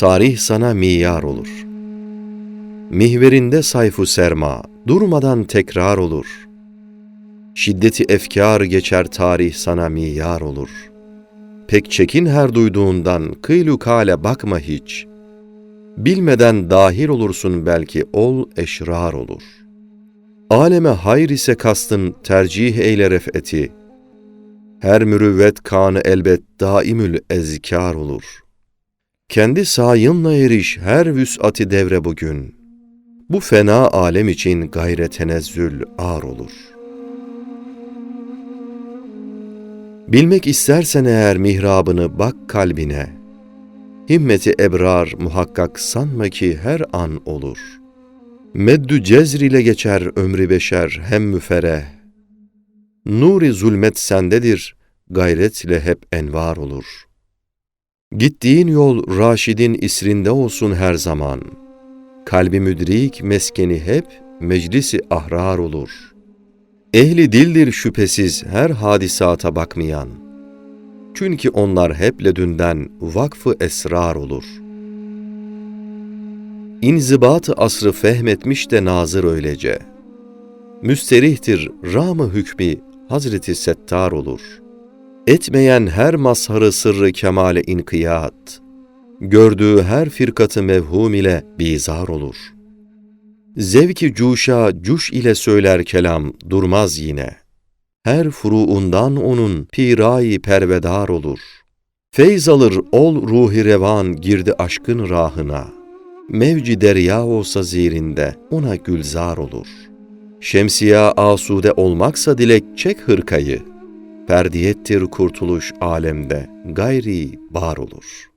Tarih sana miyar olur. Mihverinde sayfu serma, durmadan tekrar olur. Şiddeti efkar geçer tarih sana miyar olur. Pek çekin her duyduğundan, kıylu kale bakma hiç. Bilmeden dahil olursun belki ol eşrar olur. Aleme hayır ise kastın tercih eyle refeti. Her mürüvvet kanı elbet daimül ezkar olur. Kendi sayınla eriş her vüs'ati devre bugün. Bu fena alem için gayre tenezzül ar olur. Bilmek istersen eğer mihrabını bak kalbine. Himmeti ebrar muhakkak sanma ki her an olur. Meddü cezr ile geçer ömrü beşer hem müfereh. Nuri zulmet sendedir, gayretle hep envar olur. Gittiğin yol Raşid'in isrinde olsun her zaman. Kalbi müdrik meskeni hep meclisi ahrar olur. Ehli dildir şüphesiz her hadisata bakmayan. Çünkü onlar hep ledünden vakfı esrar olur. İnzibatı asrı fehmetmiş de nazır öylece. Müsterihtir ramı hükmü Hazreti Settar olur. Etmeyen her mazharı sırrı kemale inkiyat, gördüğü her firkatı mevhum ile bizar olur. Zevki cuşa cuş ile söyler kelam durmaz yine. Her furuundan onun pirayi pervedar olur. Feyz alır ol ruhi revan girdi aşkın rahına. Mevci derya olsa zirinde ona gülzar olur. Şemsiya asude olmaksa dilek çek hırkayı. Ferdiyettir kurtuluş alemde gayri bar olur.''